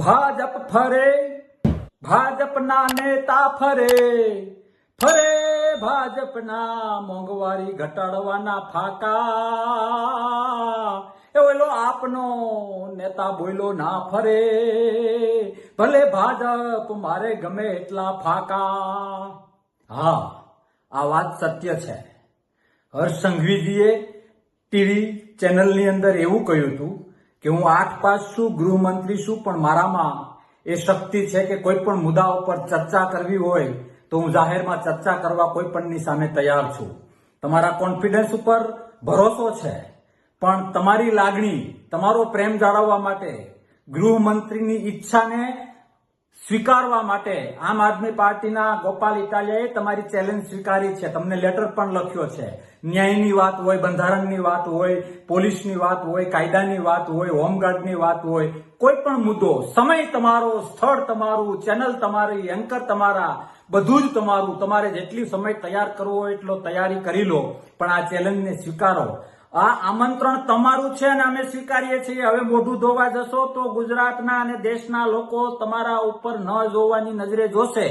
ફરે, ભાજપના નેતા ફરે ફરે ભાજપના મોંઘવારી ઘટાડવાના ફાકા. એ ઓલો આપનો નેતા બોલ્યો ના ફરે, ભલે ભાજપ મારે ગમે એટલા ફાકા. હા, આ વાત સત્ય છે. હર્ષ સંઘવીજીએ ટીવી ચેનલની અંદર એવું કહ્યું હતું કે હું આઠ પાસ છું, ગૃહમંત્રી છું, પણ મારામાં એ શક્તિ છે કે કોઈ પણ મુદ્દા ઉપર ચર્ચા કરવી હોય તો હું જાહેરમાં ચર્ચા કરવા કોઈ પણની સામે તૈયાર છું. તમારા કોન્ફિડન્સ ઉપર ભરોસો છે, પણ તમારી લાગણી, તમારો પ્રેમ જાળવવા માટે ગૃહમંત્રીની ઈચ્છાને સ્વીકારવા માટે આમ આદમી પાર્ટીના ગોપાલ ઇટાલિયાએ તમારી ચેલેન્જ સ્વીકારી છે. તમને લેટર પણ લખ્યો છે. ન્યાયની વાત હોય, બંધારણની વાત હોય, પોલીસની વાત હોય, કાયદાની વાત હોય, હોમગાર્ડની વાત હોય, કોઈ પણ મુદ્દો, સમય તમારો, સ્થળ તમારું, ચેનલ તમારી, એન્કર તમારા, બધું જ તમારું. તમારે જેટલી સમય તૈયાર કરવો હોય એટલો તૈયારી કરી લો. પણ આ ચેલેન્જને સ્વીકારો. આ આમંત્રણ તમારું છે અને અમે સ્વીકારીએ છીએ. હવે મોઢું ધોવા જશો તો ગુજરાતના અને દેશના લોકો તમારા ઉપર ન જોવાની નજરે જોશે.